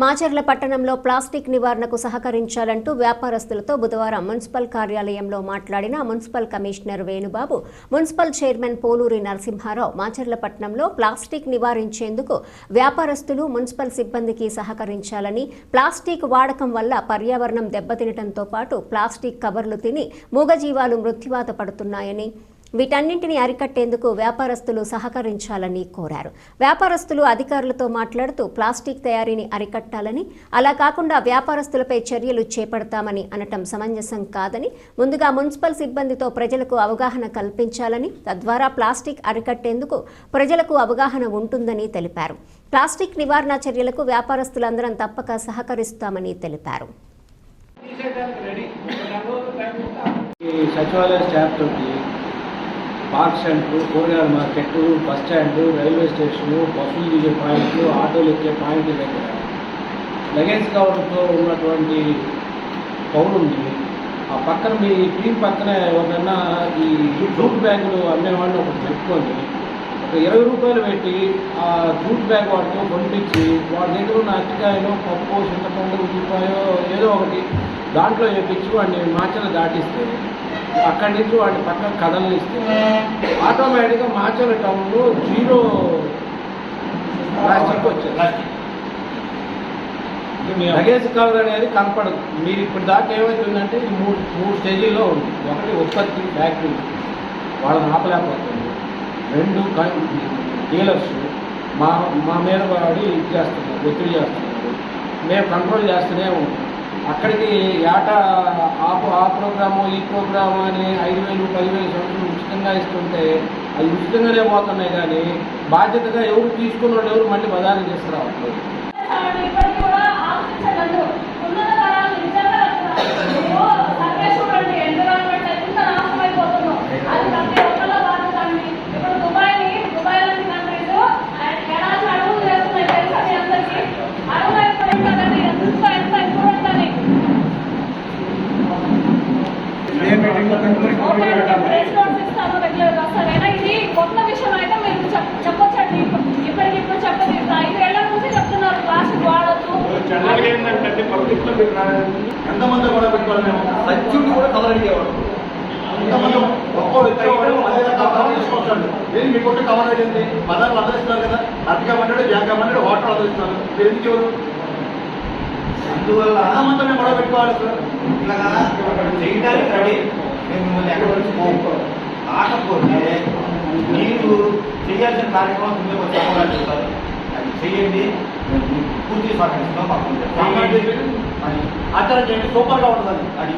మాచర్ల పట్టణంలో ప్లాస్టిక్ నివారణకు సహకరించాలంటూ వ్యాపారస్తులతో బుధవారం మున్సిపల్ కార్యాలయంలో మాట్లాడిన municipal commissioner Venubabu municipal chairman Poluri Narasimharao Macherla పట్టణంలో ప్లాస్టిక్ నివారించేందుకు వ్యాపారస్తులు మున్సిపల్ సిబ్బందికి సహకరించాలని ప్లాస్టిక్ వాడకం వల్ల పర్యావరణం దెబ్బతినటంతో పాటు ప్లాస్టిక్ కవర్లు తిని మూగజీవాలు మృత్యువాత పడుతున్నాయని వీటన్నింటిని అరికట్టేందుకు వ్యాపారస్తులు సహకరించాలని కోరారు. వ్యాపారస్తులు అధికారులతో మాట్లాడుతూ ప్లాస్టిక్ తయారీని అరికట్టాలని అలా కాకుండా వ్యాపారస్తులపై చర్యలు చేపడతామని అనటం సమంజసం కాదని ముందుగా మున్సిపల్ సిబ్బందితో ప్రజలకు అవగాహన కల్పించాలని తద్వారా ప్లాస్టిక్ అరికట్టేందుకు ప్రజలకు అవగాహన ఉంటుందని తెలిపారు. ప్లాస్టిక్ నివారణ చర్యలకు వ్యాపారస్తులందరం తప్పక సహకరిస్తామని తెలిపారు. సచివాలయ స్టాఫ్ తోటి పార్క్ సెంటర్ కూరగాయల market bus stand railway station బస్సులు దిగే పాయింట్లు ఆటోలు ఎక్కే పాయింట్ల దగ్గర లగేజ్ కవర్తో ఉన్నటువంటి పౌరుల్ని ఆ పక్కన మీ టీం పక్కన ఎవరినన్నా ఈ జూట్ బ్యాగులు అమ్మేవాడిని ఒకటి పెట్టుకొని ఒక ఇరవై రూపాయలు పెట్టి ఆ జూట్ బ్యాగ్ వాడితో పంపించి వాడి దగ్గర ఉన్న అరటికాయలో పప్పు చింతపండు ఉల్లిపాయో ఏదో ఒకటి దాంట్లో వేపించి వాడిని మాచలు దాటిస్తే అక్కడి నుంచి వాడిని పక్కన కదలనిస్తే ఆటోమేటిక్గా మాచల టౌన్లో జీరో ప్లాస్టిక్ వచ్చేది. లగేజ్ కవర్ అనేది కనపడదు. మీరు ఇప్పుడు దాకా ఏమవుతుందంటే ఈ మూడు మూడు స్టేజీల్లో ఉంది. ఒకటి ఉత్పత్తి ఫ్యాక్టరీ వాళ్ళని ఆపలేకపోతుంది. రెండు డీలర్స్ మా మా మీద వాడి ఇది చేస్తున్నారు ఒత్తిడి చేస్తున్నారు. మేము కంట్రోల్ చేస్తూనే ఉంటాం. అక్కడికి ఏటా ఆ ఆ ప్రోగ్రాము ఈ ప్రోగ్రాము అని ఐదు వేలు పదివేలు సంవత్సరం ఉచితంగా ఇస్తుంటే అవి ఉచితంగానే పోతున్నాయి కానీ బాధ్యతగా ఎవరు తీసుకున్న వాళ్ళు ఎవరు మళ్ళీ బదాలు తీసుకురావట్లేదు ప్రెస్ రెగ్యులర్ ఇది కొత్త విషయం అయితే మీరు చెప్- చెప్పొచ్చండి. ఇప్పటికి ఇప్పుడు చెప్పదు ఇప్పుడు ఐదేళ్ళ నుంచి చెప్తున్నారు. ప్లాస్టిక్ వాడొద్దు. జనరల్గా ఏంటంటే పబ్లిక్లో మీరు రా- ఎంతమంది కూడా పెట్టుకోవాలి కూడా కవర్ అడిగేవాడు ఎంతమంది ఒక్కోడు అదే రకాల కవర్ తీసుకొస్తాడు ఏది మీ కొట్టు కవర్ అడిగింది పదాలు అందరిస్తున్నారు కదా. అతిగా మంటాడు జాగా మంటాడు హోటల్ అందరిస్తున్నారు ఎందుకు ఎవరు అందువల్ల మేము గొడవ పెట్టుకోవాలి సార్. ఇట్లాగా చేయడానికి రెడీ. మేము మిమ్మల్ని ఎక్కడ వచ్చి కాకపోతే మీరు చేయాల్సిన కార్యక్రమం కింద వచ్చి అమ్మగారు చెప్తారు అది చేయండి. పూర్తి సహకరిస్తాం పక్కన ఆచరణ చేయండి. సూపర్గా ఉంటుంది అది.